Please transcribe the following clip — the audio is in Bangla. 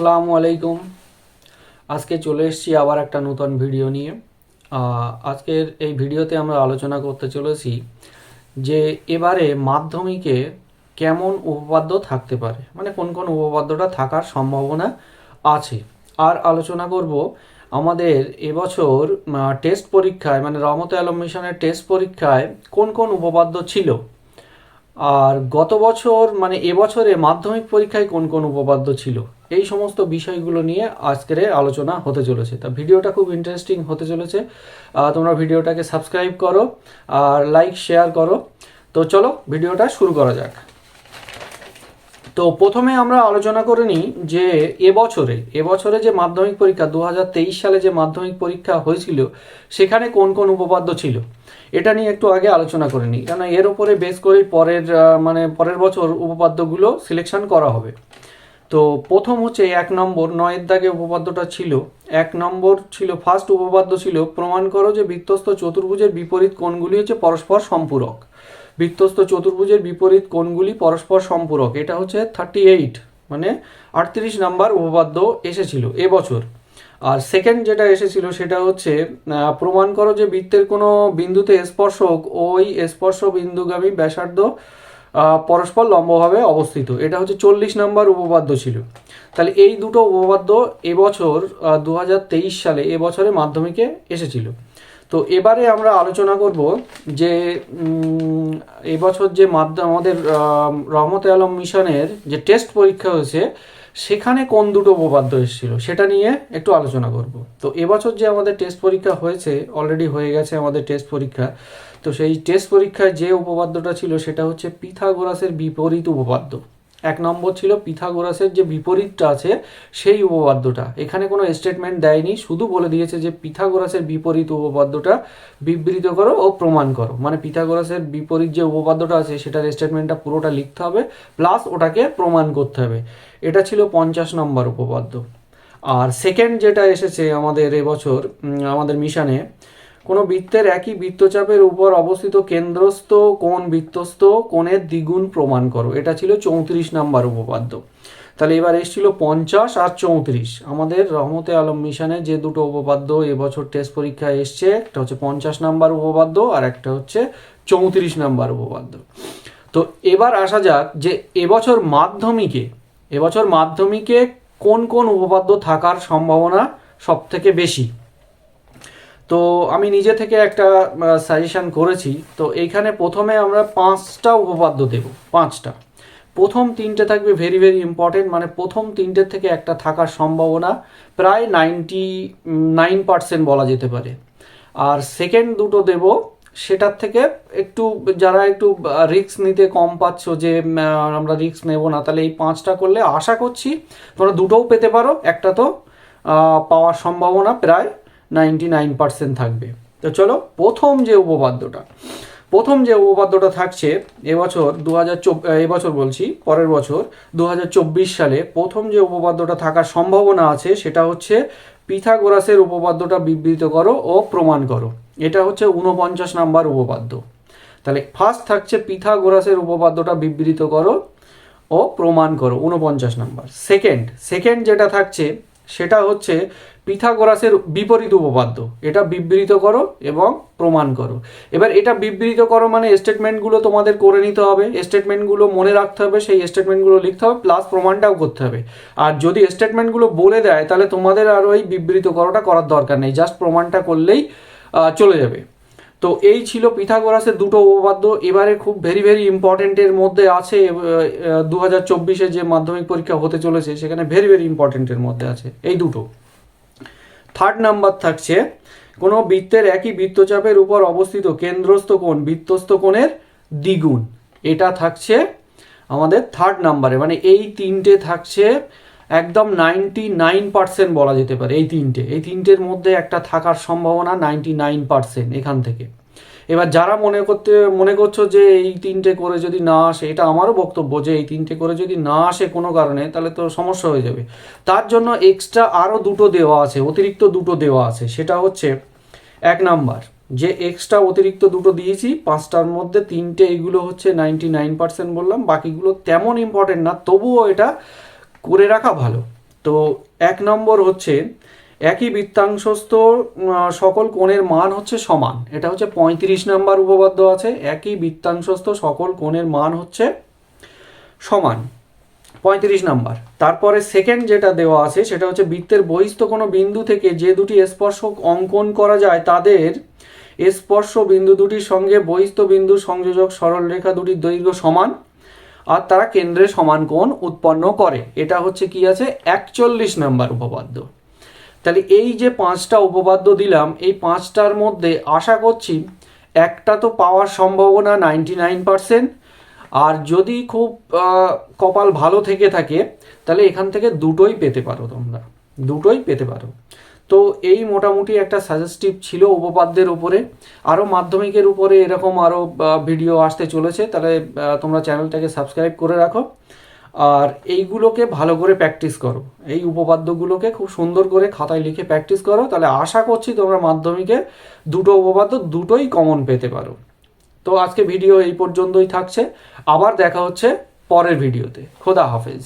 আসসালামু আলাইকুম। আজকে চলে এসেছি আবার একটা নতুন ভিডিও নিয়ে। আজকের এই ভিডিওতে আমরা আলোচনা করতে চলেছি যে এবারে মাধ্যমিকে কেমন উপপাদ্য থাকতে পারে মানে কোন কোন উপপাদ্যটা থাকার সম্ভাবনা আছে। আর আলোচনা করব আমাদের এবছর টেস্ট পরীক্ষায় মানে রহমতে আলম মিশনের টেস্ট পরীক্ষায় কোন কোন উপপাদ্য ছিল। আর গত বছর মানে এবছরে মাধ্যমিক পরীক্ষায় কোন কোন উপপাদ্য ছিল? এই সমস্ত বিষয়গুলো নিয়ে আজকের আলোচনা হতে চলেছে। তা ভিডিওটা খুব ইন্টারেস্টিং হতে চলেছে। তোমরা ভিডিওটাকে সাবস্ক্রাইব করো আর লাইক শেয়ার করো। তো চলো, ভিডিওটা শুরু করা যাক। তো প্রথমে আমরা আলোচনা করে নিই যে এবছরে এবছরে যে মাধ্যমিক পরীক্ষা দু হাজার তেইশ সালে যে মাধ্যমিক পরীক্ষা হয়েছিল, সেখানে কোন কোন উপপাদ্য ছিল? এটা নিয়ে একটু আগে আলোচনা করে নিই কেন এর উপরে বেস করেই পরের মানে পরের বছর উপপাদ্যগুলো সিলেকশন করা হবে। তো প্রথম হচ্ছে এক নম্বর, নয়ের দাগে উপপাদ্যটা ছিল। এক নম্বর ছিল ফার্স্ট উপপাদ্য ছিল, প্রমাণ করো যে বৃত্তস্থ চতুর্ভুজের বিপরীত কোণগুলি হচ্ছে পরস্পর সম্পূরক। বৃত্তস্থ চতুর্ভুজের বিপরীত কোণগুলি পরস্পর সম্পূরক। এটা হচ্ছে থার্টি এইট মানে আটত্রিশ নাম্বার উপপাদ্য এসেছিল এবছর। আর সেকেন্ড যেটা এসেছিল সেটা হচ্ছে প্রমাণ করো যে বৃত্তের কোনো বিন্দুতে স্পর্শক ওই স্পর্শ বিন্দুগামী ব্যাসার্ধ পরস্পর লম্বভাবে অবস্থিত। এটা হচ্ছে চল্লিশ নম্বর উপপাদ্য ছিল। তাহলে এই দুটো উপপাদ্য এবছর দু হাজার তেইশ সালে এবছরে মাধ্যমিকে এসেছিল। তো এবারে আমরা আলোচনা করব যে এবছর যে মাধ্যম আমাদের রহমতে আলম মিশনের যে টেস্ট পরীক্ষা হয়েছে, সেখানে কোন দুটো উপপাদ্য এসেছিল সেটা নিয়ে একটু আলোচনা করব। তো এবছর যে আমাদের টেস্ট পরীক্ষা হয়েছে অলরেডি হয়ে গেছে আমাদের টেস্ট পরীক্ষা, তো সেই টেস্ট পরীক্ষায় যে উপপাদ্যটা ছিল সেটা হচ্ছে পিথাগোরাসের বিপরীত উপপাদ্য। এক নম্বর ছিল পিথাগোরাসের যে বিপরীতটা আছে, সেই উপপাদ্যটা। এখানে কোনো স্টেটমেন্ট দেয়নি, শুধু বলে দিয়েছে যে পিথাগোরাসের বিপরীত উপপাদ্যটা বিবৃত করো ও প্রমাণ করো। মানে পিথাগোরাসের বিপরীত যে উপপাদ্যটা আছে, সেটার স্টেটমেন্টটা পুরোটা লিখতে হবে প্লাস ওটাকে প্রমাণ করতে হবে। এটা ছিল পঞ্চাশ নম্বর উপপাদ্য। আর সেকেন্ড যেটা এসেছে আমাদের এবছর আমাদের মিশনে কোনো বৃত্তের একই বৃত্তচাপের উপর অবস্থিত কেন্দ্রস্থ কোন বৃত্তস্থ কোণের দ্বিগুণ প্রমাণ করো। এটা ছিল চৌত্রিশ নাম্বার উপপাদ্য। তাহলে এবার এসেছিল পঞ্চাশ আর চৌত্রিশ। আমাদের রহমতে আলম মিশনে যে দুটো উপপাদ্য এবছর টেস্ট পরীক্ষায় এসছে, একটা হচ্ছে পঞ্চাশ নাম্বার উপপাদ্য আর একটা হচ্ছে চৌত্রিশ নাম্বার উপপাদ্য। তো এবার আসা যাক যে এবছর মাধ্যমিকে এবছর মাধ্যমিকে কোন কোন উপপাদ্য থাকার সম্ভাবনা সব থেকে বেশি? তো আমি নিজে থেকে একটা সাজেশন করেছি। তো এইখানে প্রথমে আমরা পাঁচটা উপপাদ্য দেব, পাঁচটা। প্রথম তিনটে থাকবে ভেরি ভেরি ইম্পর্টেন্ট মানে প্রথম তিনটের থেকে একটা থাকার সম্ভাবনা প্রায় নাইনটি নাইন পার্সেন্ট বলা যেতে পারে। আর সেকেন্ড দুটো দেব, সেটার থেকে একটু, যারা একটু রিস্ক নিতে কম পাচ্ছ যে আমরা রিস্ক নেব না, তাহলে এই পাঁচটা করলে আশা করছি তোমরা দুটোও পেতে পারো, একটা তো পাওয়ার সম্ভাবনা প্রায় নাইনটি নাইন পার্সেন্ট থাকবে। তো চলো প্রথম যে উপপাদ্যটা, প্রথম যে উপপাদ্যটা থাকছে, এবছর দু হাজার এবছর বলছি, পরের বছর দু হাজার চব্বিশ সালে প্রথম যে উপপাদ্যটা থাকার সম্ভাবনা আছে, সেটা হচ্ছে পিথাগোরাসের উপপাদ্যটা বিবৃত করো ও প্রমাণ করো। এটা হচ্ছে ঊনপঞ্চাশ নাম্বার উপপাদ্য। তাহলে ফার্স্ট থাকছে পিথাগোরাসের উপপাদ্যটা বিবৃত করো ও প্রমাণ করো, ঊনপঞ্চাশ নাম্বার। সেকেন্ড সেকেন্ড যেটা থাকছে সেটা হচ্ছে পিথাগোরাসের বিপরীত উপপাদ্য। এটা বিবৃত করো এবং প্রমাণ করো। এবার এটা বিবৃত করো মানে স্টেটমেন্টগুলো তোমাদের করে নিতে হবে। স্টেটমেন্টগুলো মনে রাখতে হবে, সেই স্টেটমেন্টগুলো লিখতে হবে প্লাস প্রমাণটাও করতে হবে। আর যদি স্টেটমেন্টগুলো বলে দেয়, তাহলে তোমাদের আর ওই বিবৃত করাটা করার দরকার নেই জাস্ট প্রমাণটা করলেই চলে যাবে। তো এই ছিল পিথাগোরাসের দুটো উপপাদ্য। এবারে খুব ভেরি ভেরি ইম্পর্টেন্টের মধ্যে আছে দু হাজার চব্বিশে যে মাধ্যমিক পরীক্ষা হতে চলেছে, সেখানে ভেরি ভেরি ইম্পর্টেন্টের মধ্যে আছে এই দুটো। থার্ড নাম্বার থাকছে, কোনো বৃত্তের একই বৃত্তচাপের উপর অবস্থিত কেন্দ্রস্থ কোণ, বৃত্তস্থ কোণের দ্বিগুণ। এটা থাকছে আমাদের থার্ড নাম্বারে মানে এই তিনটে থাকছে একদম নাইনটি নাইন পার্সেন্ট বলা যেতে পারে, এই তিনটে। এই তিনটের মধ্যে একটা থাকার সম্ভাবনা নাইনটি নাইন পার্সেন্ট এখান থেকে। এবার যারা মনে করতে, মনে করছ যে এই তিনটে করে যদি না আসে, এটা আমারও বক্তব্য যে এই তিনটে করে যদি না আসে কোনো কারণে, তাহলে তো সমস্যা হয়ে যাবে। তার জন্য এক্সট্রা আরও দুটো দেওয়া আছে, অতিরিক্ত দুটো দেওয়া আছে। সেটা হচ্ছে এক নাম্বার, যে এক্সট্রা অতিরিক্ত দুটো দিয়েছি, পাঁচটার মধ্যে তিনটে এইগুলো হচ্ছে নাইনটি নাইন পার্সেন্ট বললাম, বাকিগুলো তেমন ইম্পর্টেন্ট না, তবুও এটা করে রাখা ভালো। তো এক নম্বর হচ্ছে একই বৃত্তাংশস্থ সকল কোণের মান হচ্ছে সমান। এটা হচ্ছে পঁয়ত্রিশ নাম্বার উপপাদ্য আছে। একই বৃত্তাংশস্থ, সকল কোণের মান হচ্ছে সমান। পঁয়ত্রিশ নাম্বার। তারপরে সেকেন্ড যেটা দেওয়া আছে, সেটা হচ্ছে বৃত্তের বহিস্থ কোনো বিন্দু থেকে যে দুটি স্পর্শক অঙ্কন করা যায়, তাদের স্পর্শ বিন্দু দুটির সঙ্গে বহিস্থ বিন্দু সংযোজক সরলরেখা দুটির দৈর্ঘ্য সমান, আর তারা কেন্দ্রে সমান কোণ উৎপন্ন করে। এটা হচ্ছে কি আছে? একচল্লিশ নাম্বার উপপাদ্য। তাহলে এই যে পাঁচটা উপপাদ্য দিলাম, এই পাঁচটার মধ্যে আশা করছি একটা তো পাওয়ার সম্ভাবনা নাইনটি নাইন পারসেন্ট আর যদি খুব কপাল ভালো থেকে থাকে, তাহলে এখান থেকে দুটোই পেতে পারো তোমরা, দুটোই পেতে পারো। তো এই মোটামুটি একটা সাজেস্টিভ ছিল উপপাদ্যের উপরে আরও মাধ্যমিকের উপরে এরকম আরও ভিডিও আসতে চলেছে, তাহলে তোমরা চ্যানেলটাকে সাবস্ক্রাইব করে রাখো। আর এইগুলোকে ভালো করে প্র্যাকটিস করো। এই উপপাদ্যগুলোকে খুব সুন্দর করে খাতায় লিখে প্র্যাকটিস করো, তাহলে আশা করছি তোমরা মাধ্যমিকে দুটো উপপাদ্য দুটোই কমন পেতে পারো। তো আজকে ভিডিও এই পর্যন্তই থাকছে। আবার দেখা হচ্ছে পরের ভিডিওতে খোদা হাফেজ।